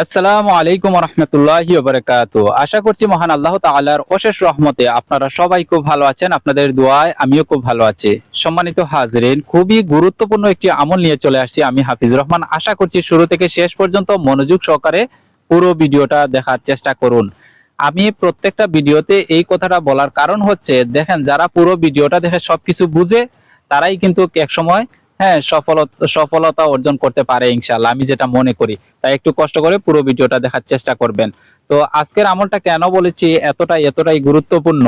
আসসালামু আলাইকুম রহমতুল্লাহ বারকাত আশা করছি মহান আল্লাহ তাআলার অশেষ রহমতে আপনারা সবাই খুব ভালো আছেন, আপনাদের দোয়ায় আমিও খুব ভালো আছি। সম্মানিত হাজরিন, খুবই গুরুত্বপূর্ণ একটি আমল নিয়ে চলে আসছি আমি হাফিজ রহমান। আশা করছি শুরু থেকে শেষ পর্যন্ত মনোযোগ সহকারে পুরো ভিডিওটা দেখার চেষ্টা করুন। আমি প্রত্যেকটা ভিডিওতে এই কথাটা বলার কারণ হচ্ছে, দেখেন যারা পুরো ভিডিওটা দেখে সবকিছু বুঝে, তারাই কিন্তু এক সময় হ্যাঁ সফলতা সফলতা অর্জন করতে পারে ইনশাল্লাহ আমি যেটা মনে করি। তাই একটু কষ্ট করে পুরো ভিডিওটা দেখার চেষ্টা করবেন। তো আজকের আমলটা কেন বলেছি, এতটাই এতটাই গুরুত্বপূর্ণ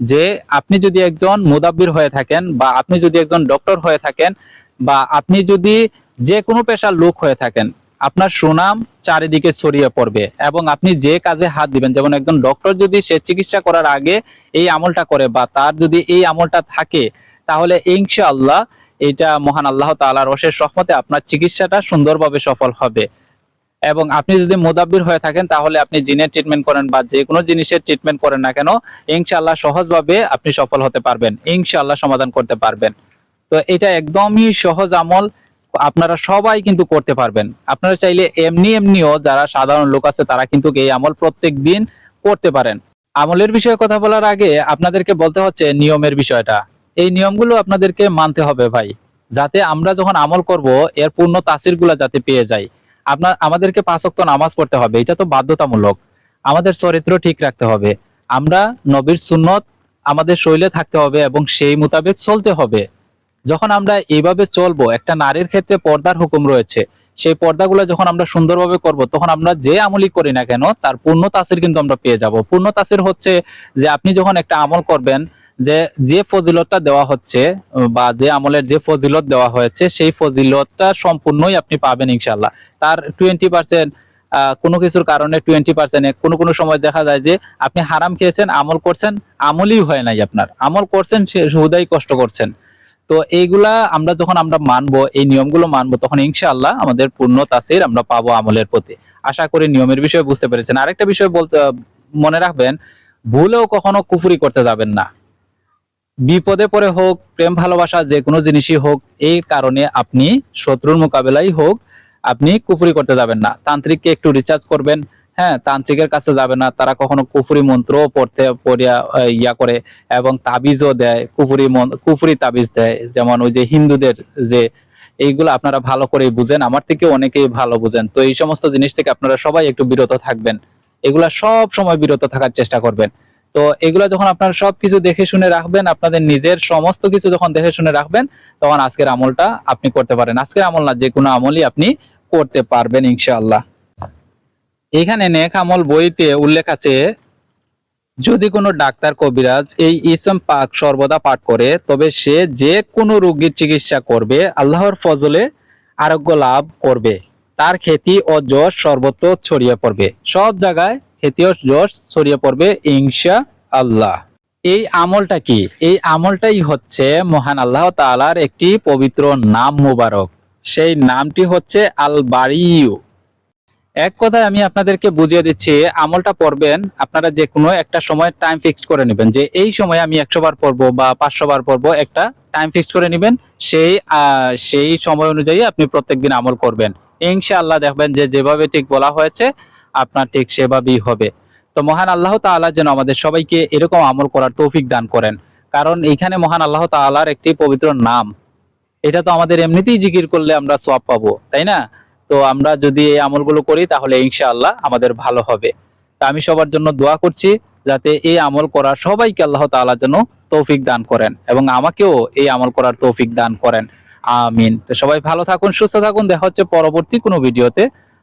যে আপনি যদি একজন মুদাব্বির হয়ে থাকেন বা আপনি যদি একজন ডক্টর হয়ে থাকেন বা আপনি যদি যে কোনো পেশার লোক হয়ে থাকেন, আপনার সুনাম চারিদিকে ছড়িয়ে পড়বে এবং আপনি যে কাজে হাত দিবেন, যেমন একজন ডক্টর যদি সে চিকিৎসা করার আগে এই আমলটা করে বা তার যদি এই আমলটা থাকে, তাহলে ইনশাআল্লাহ এটা মহান আল্লাহ তাআলার অশেষ রহমতে আপনার চিকিৎসাটা সুন্দরভাবে সফল হবে। এবং আপনি যদি মোদাব্বির হয়ে থাকেন, তাহলে আপনি জিনের ট্রিটমেন্ট করেন বা যে কোনো জিনিসের ট্রিটমেন্ট করেন না কেন, ইনশাআল্লাহ সহজভাবে আপনি সফল হতে পারবেন, ইনশাআল্লাহ সমাধান করতে পারবেন। তো এটা একদমই সহজ আমল, আপনারা সবাই কিন্তু করতে পারবেন। আপনারা চাইলে এমনি এমনিও যারা সাধারণ লোক আছে, তারা কিন্তু এই আমল প্রত্যেক দিন করতে পারেন। আমলের বিষয়ে কথা বলার আগে আপনাদেরকে বলতে হচ্ছে নিয়মের বিষয়টা। এই নিয়মগুলো আপনাদেরকে মানতে হবে ভাই, যাতে আমরা যখন আমল করব, এর পূর্ণ তাসিরগুলা যাতে পেয়ে যাই। আপনার, আমাদেরকে পাঁচ ওয়াক্ত নামাজ পড়তে হবে, এটা তো বাধ্যতামূলক। আমাদের চরিত্র ঠিক রাখতে হবে। আমরা নবীর সুন্নত আমাদের শৈলে থাকতে হবে এবং সেই মোতাবেক চলতে হবে। যখন আমরা এইভাবে চলবো, একটা নারীর ক্ষেত্রে পর্দার হুকুম রয়েছে। সেই পর্দাগুলো যখন আমরা সুন্দরভাবে করব, তখন আমরা যে আমলই করি না কেন, তার পূর্ণ তাসির কিন্তু আমরা পেয়ে যাব। পূর্ণ তাসির হচ্ছে যে আপনি যখন একটা আমল করবেন যে যে ফজিলতটা দেওয়া হচ্ছে, বা যে আমলের যে ফজিলত দেওয়া হয়েছে, সেই ফজিলতটা সম্পূর্ণই আপনি পাবেন ইনশাল্লাহ তার টোয়েন্টি পার্সেন্ট কোনো কিছুর কারণে টোয়েন্টি পার্সেন্ট কোনো কোনো সময় দেখা যায় যে, আপনি হারাম খেয়েছেন, আমল করছেন, আমলই হয় নাই আপনার। আমল করছেন হুদাই কষ্ট করছেন। তো এইগুলা আমরা যখন আমরা মানবো, এই নিয়মগুলো মানবো, তখন ইনশাআল্লাহ আমাদের পূর্ণ তাসির আমরা পাবো আমলের প্রতি। আশা করি নিয়মের বিষয়ে বুঝতে পেরেছেন। আরেকটা বিষয় বলতে, মনে রাখবেন, ভুলেও কখনো কুফুরি করতে যাবেন না। বিপদে পড়ে হোক, প্রেম, ভালোবাসা, যে কোনো জিনিসই হোক, এই কারণে আপনি শত্রুর মোকাবেলাই হোক, আপনি কুফুরি করতে যাবেন না। তান্ত্রিককে একটু রিচার্জ করবেন। হ্যাঁ তান্ত্রিকের কাছে যাবে না। তারা কখনো কুফুরি মন্ত্র পড়তে, পড়িয়া ইয়া করে এবং তাবিজও দেয়, কুফুরি কুফুরি তাবিজ দেয়। যেমন ওই যে হিন্দুদের যে, এইগুলো আপনারা ভালো করেই বুঝেন। আমার থেকে অনেকেই ভালো বুঝেন। তো এই সমস্ত জিনিস থেকে আপনারা সবাই একটু বিরত থাকবেন। এগুলা সব সময় বিরত থাকার চেষ্টা করবেন। তো এগুলা যখন আপনারা সবকিছু দেখে শুনে রাখবেন, আপনাদের নিজের সমস্ত কিছু যখন দেখে শুনে রাখবেন, তখন আজকের আমলটা আপনি করতে পারেন। আজকের আমল না, যে কোনো আমলই আপনি করতে পারবেন ইনশাআল্লাহ। এখানে নেক আমল বইতে উল্লেখ আছে, যদি কোনো ডাক্তার কবিরাজ এই ইসম পাক সর্বদা পাঠ করে, তবে সে যে কোনো রোগীর চিকিৎসা করবে, আল্লাহর ফজলে আরোগ্য লাভ করবে। তার খ্যাতি ও যশ সর্বত্র ছড়িয়ে পড়বে। সব জায়গায় খ্যাতি ও যশ ছড়িয়ে পড়বে ইনশা আল্লাহ। এই আমলটা কি? এই আমলটাই হচ্ছে মহান আল্লাহ তাআলার একটি পবিত্র নাম মুবারক। সেই নামটি হচ্ছে আল বারিউ এক কথায় আমি আপনাদেরকে বুঝিয়ে দিচ্ছি, আমলটা পড়বেন, আপনারা যে কোনো একটা সময় টাইম ফিক্সড করে নেবেন। যে এই সময় আমি একশো বার পড়ব বা পাঁচশো বার পড়ব, একটা টাইম ফিক্সড করে নেবেন। সেই সেই সময় অনুযায়ী আপনি প্রত্যেকদিন আমল করবেন। ইনশাআল্লাহ দেখবেন যে যেভাবে ঠিক বলা হয়েছে আপনার ঠিক সেভাবেই হবে। তো মহান আল্লাহ তাআলা যেন আমাদের সবাইকে এরকম আমল করার তৌফিক দান করেন। কারণ এইখানে মহান আল্লাহ তাআলার একটি পবিত্র নাম। এটা তো আমাদের এমনিতেই জিকির করলে আমরা সওয়াব পাবো, তাই না? তো আমরা যদি এই আমলগুলো করি তাহলে ইনশাআল্লাহ আমাদের ভালো হবে। তা আমি সবার জন্য দোয়া করছি যাতে এই আমল করা সবাইকে আল্লাহ তাআলা যেন তৌফিক দান করেন এবং আমাকেও এই আমল করার তৌফিক দান করেন। আমিন। তো সবাই ভালো থাকুন, সুস্থ থাকুন। দেখা হচ্ছে পরবর্তী কোনো ভিডিওতে।